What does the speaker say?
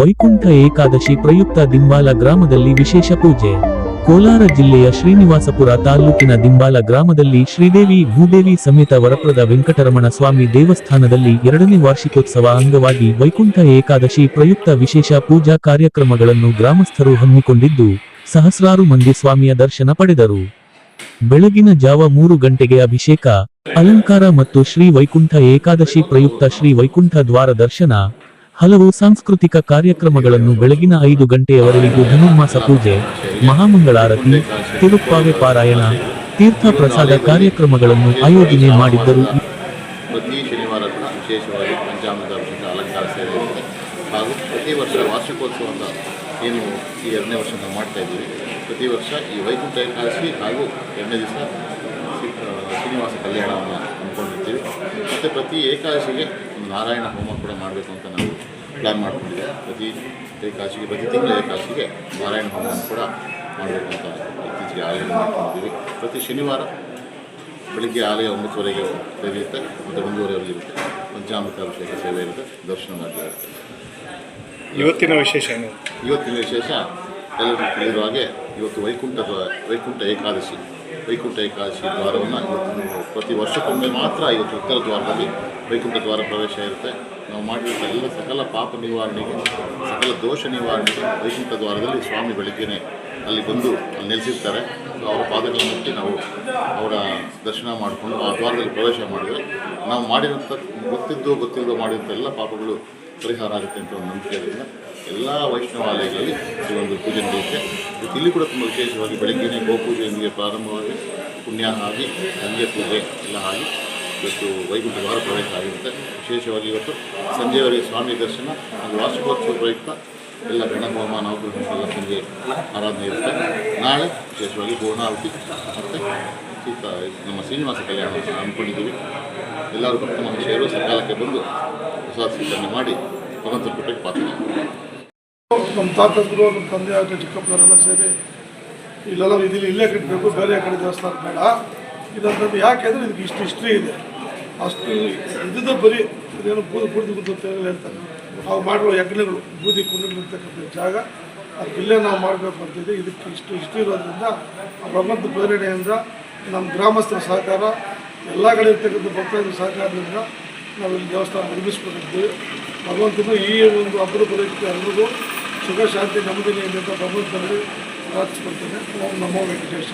ವೈಕುಂಠ ಏಕಾದಶಿ ಪ್ರಯುಕ್ತ ದಿಂಬಾಲ ಗ್ರಾಮದಲ್ಲಿ ವಿಶೇಷ ಪೂಜೆ. ಕೋಲಾರ ಜಿಲ್ಲೆಯ ಶ್ರೀನಿವಾಸಪುರ ತಾಲೂಕಿನ ದಿಂಬಾಲ ಗ್ರಾಮದಲ್ಲಿ ಶ್ರೀದೇವಿ ಭೂದೇವಿ ಸಮೇತ ವರಪ್ರದ ವೆಂಕಟರಮಣ ಸ್ವಾಮಿ ದೇವಸ್ಥಾನದಲ್ಲಿ ಎರಡನೇ ವಾರ್ಷಿಕೋತ್ಸವ ಅಂಗವಾಗಿ ವೈಕುಂಠ ಏಕಾದಶಿ ಪ್ರಯುಕ್ತ ವಿಶೇಷ ಪೂಜಾ ಕಾರ್ಯಕ್ರಮಗಳನ್ನು ಗ್ರಾಮಸ್ಥರು ಹಮ್ಮಿಕೊಂಡಿದ್ದು, ಸಹಸ್ರಾರು ಮಂದಿ ಸ್ವಾಮಿಯ ದರ್ಶನ ಪಡೆದರು. ಬೆಳಗಿನ ಜಾವ ಮೂರು ಗಂಟೆಗೆ ಅಭಿಷೇಕ, ಅಲಂಕಾರ ಮತ್ತು ಶ್ರೀ ವೈಕುಂಠ ಏಕಾದಶಿ ಪ್ರಯುಕ್ತ ಶ್ರೀ ವೈಕುಂಠ ದ್ವಾರ ದರ್ಶನ. ಹಲವು ಸಾಂಸ್ಕೃತಿಕ ಕಾರ್ಯಕ್ರಮಗಳನ್ನು ಬೆಳಗಿನ ಐದು ಗಂಟೆಯವರೆಗೂ ಧನುರ್ಮಾಸ ಪೂಜೆ, ಮಹಾಮಂಗಳಾರತಿ, ತಿರುಪ್ಪಾವೆ ಪಾರಾಯಣ ತೀರ್ಥ ಪ್ರಸಾದ ಕಾರ್ಯಕ್ರಮಗಳನ್ನು ಆಯೋಜನೆ ಮಾಡಿದ್ದರು. ಪ್ರತಿ ಶನಿವಾರ ಕೂಡ ವಿಶೇಷವಾಗಿ ಅಲಂಕಾರ ಸೇವೆ ಹಾಗೂ ಪ್ರತಿ ವರ್ಷ ವಾರ್ಷಿಕೋತ್ಸವದ ಏನು ಈ ಎರಡನೇ ವರ್ಷ ನಾವು ಮಾಡ್ತಾ ಇದ್ದೀವಿ. ಪ್ರತಿ ವರ್ಷ ಈ ವೈಕುಂಠ ಏಕಾದಶಿ ಹಾಗೂ ಎರಡನೇ ದಿವಸ ಶ್ರೀನಿವಾಸ ಕಲ್ಯಾಣವನ್ನು ಹಮ್ಮಿಕೊಂಡಿರ್ತೀವಿ ಮತ್ತು ಪ್ರತಿ ಏಕಾದಶಿಗೆ ಒಂದು ನಾರಾಯಣ ಹೋಮ ಕೂಡ ಮಾಡಬೇಕು ಅಂತ ನಾವು ಪ್ಲ್ಯಾನ್ ಮಾಡಿಕೊಂಡಿದ್ದೆ. ಪ್ರತಿ ಏಕಾದಶಿಗೆ ಪ್ರತಿ ತಿಂಗಳ ಏಕಾದಶಿಗೆ ನಾರಾಯಣ ಹೋಮವನ್ನು ಕೂಡ ಮಾಡಬೇಕು ಅಂತ ಇತ್ತೀಚೆಗೆ ಆಯೋಜನೆ ಮಾಡ್ಕೊಂಡಿದ್ದೀವಿ. ಪ್ರತಿ ಶನಿವಾರ ಬೆಳಿಗ್ಗೆ ಆಲಯ ಒಂಬತ್ತುವರೆಗೆ ತೆರೆಯುತ್ತೆ ಮತ್ತು ಒಂದೂವರೆವರೆಗೆ ಇರುತ್ತೆ. ಪಂಚಾಮೃತ ಅಭಿಷೇಕ ಸೇವೆ ಇರುತ್ತೆ ದರ್ಶನ ಮಾಡ್ತಾ ಇವತ್ತಿನ ವಿಶೇಷ ಏನು? ಇವತ್ತಿನ ವಿಶೇಷ ಎಲ್ಲರಿಗೂ ತಿಳಿದಿರುವ ಹಾಗೆ ಇವತ್ತು ವೈಕುಂಠದ, ವೈಕುಂಠ ಏಕಾದಶಿ ವೈಕುಂಠ ಏಕಾದಶಿ ದ್ವಾರವನ್ನು ಪ್ರತಿ ವರ್ಷಕ್ಕೊಮ್ಮೆ ಮಾತ್ರ ಇವತ್ತು ಉತ್ತರ ದ್ವಾರದಲ್ಲಿ ವೈಕುಂಠ ದ್ವಾರ ಪ್ರವೇಶ ಇರುತ್ತೆ. ನಾವು ಮಾಡಿರುವ ಎಲ್ಲ ಸಕಲ ಪಾಪ ನಿವಾರಣೆಗೆ, ಸಕಲ ದೋಷ ನಿವಾರಣೆಗೆ ವೈಕುಂಠ ದ್ವಾರದಲ್ಲಿ ಸ್ವಾಮಿ ಬೆಳಿಗ್ಗೆನೆ ಅಲ್ಲಿ ಬಂದು ಅಲ್ಲಿ ನೆಲೆಸಿರ್ತಾರೆ. ಅವರ ಪಾದಗಳನ್ನು ಮುಟ್ಟಿ ನಾವು ಅವರ ದರ್ಶನ ಮಾಡಿಕೊಂಡು ಆ ದ್ವಾರದಲ್ಲಿ ಪ್ರವೇಶ ಮಾಡಿದರೆ ನಾವು ಮಾಡಿದಂಥ ಗೊತ್ತಿದ್ದು ಗೊತ್ತಿಲ್ಲದೋ ಮಾಡಿದಂಥ ಎಲ್ಲ ಪಾಪಗಳು ಪರಿಹಾರ ಆಗುತ್ತೆ ಅಂತ ಒಂದು ನಂಬಿಕೆ ಎಲ್ಲ ವೈಷ್ಣವಾಲಯಗಳಲ್ಲಿ ಈ ಒಂದು ಪೂಜೆ ನಡೆಯುತ್ತೆ. ಇಲ್ಲಿ ಕೂಡ ತುಂಬ ವಿಶೇಷವಾಗಿ ಬೆಳಗ್ಗೆನೇ ಗೋಪೂಜೆಯೊಂದಿಗೆ ಪ್ರಾರಂಭವಾಗಿ ಪುಣ್ಯ ಆಗಿ, ಸಂಜೆ ಪೂಜೆ ಎಲ್ಲ ಆಗಿ, ಇವತ್ತು ವೈಕುಂಠ ದ್ವಾರ ಪ್ರವೇಶ ಆಗಿರುತ್ತೆ. ವಿಶೇಷವಾಗಿ ಇವತ್ತು ಸಂಜೆಯವರೆಗೆ ಸ್ವಾಮಿ ದರ್ಶನ ಹಾಗೂ ವಾರ್ಷಿಕೋತ್ಸವ ಪ್ರಯುಕ್ತ ಎಲ್ಲ ಗಣಹೋಮ ಎಲ್ಲ ಸಂಜೆ ಆರಾಧನೆ ಇರುತ್ತೆ. ನಾಳೆ ವಿಶೇಷವಾಗಿ ಪೂರ್ಣಾಹುತಿ ಮತ್ತು ಸೀತ, ನಮ್ಮ ಶ್ರೀನಿವಾಸ ಕಲ್ಯಾಣ ಹಮ್ಮಿಕೊಂಡಿದ್ದೀವಿ ಎಲ್ಲರೂ ಭಕ್ತ ಮಹರ್ಷಿಯರು ಸಕಾಲಕ್ಕೆ ಬಂದು ಪ್ರಸಾದ ಸ್ವೀಕರಣೆ ಮಾಡಿ ಭಗವಂತನ ಪುಟ್ಟಕ್ಕೆ ಪಾತ್ರ ನಮ್ಮ ತಾತಂದ್ರು ನಮ್ಮ ತಂದೆ ಆಗಲಿ ಚಿಕ್ಕಪ್ಪನವರೆಲ್ಲ ಸೇರಿ ಇಲ್ಲೆಲ್ಲ ಇದಿಲ್ಲ ಇಲ್ಲೇ ಕಟ್ಟಬೇಕು ಬೇರೆ ಕಡೆ ದೇವಸ್ಥಾನ ಬೇಡ. ಇದಂತಂದು ಯಾಕೆ ಅಂದರೆ ಇದಕ್ಕೆ ಇಷ್ಟು ಹಿಸ್ಟ್ರಿ ಇದೆ. ಅಷ್ಟು ಇದ್ದ ಬರೀ ಇದೇನು ಬೂದು ಬೂದಿ ಅಂತ ಹೇಳಿ ಹೇಳ್ತಾರೆ. ನಾವು ಮಾಡುವ ಯಜ್ಞಗಳು, ಬೂದಿ ಕುಂಡಗಳಿರ್ತಕ್ಕಂಥ ಜಾಗ ಅದು ಇಲ್ಲೇ ನಾವು ಮಾಡಬೇಕು ಅಂತಿದ್ದೆ ಇದಕ್ಕೆ ಇಷ್ಟು ಹಿಸ್ಟ್ರಿ ಇರೋದ್ರಿಂದ ಭಗವಂತ ಪ್ರೇರಣೆಯಿಂದ ನಮ್ಮ ಗ್ರಾಮಸ್ಥರ ಸಹಕಾರ, ಎಲ್ಲ ಕಡೆ ಇರ್ತಕ್ಕಂಥ ಭಕ್ತರ ಸಹಕಾರದಿಂದ ನಾವು ಇಲ್ಲಿ ದೇವಸ್ಥಾನ ನಿರ್ಮಿಸ್ಕೊಂಡಿದ್ದೀವಿ. ಭಗವಂತನು ಈ ಒಂದು ಅಪರೂಪದ ಎಲ್ರಿಗೂ ಸುಖ ಶಾಂತಿ ನೆಮ್ಮದಿ ನೀಡಿ ಅಂತ ಭಗವಂತನಲ್ಲಿ ಪ್ರಾರ್ಥಿಸ್ಕೊಳ್ತೇನೆ ನಮೋ ವೆಂಕಟೇಶ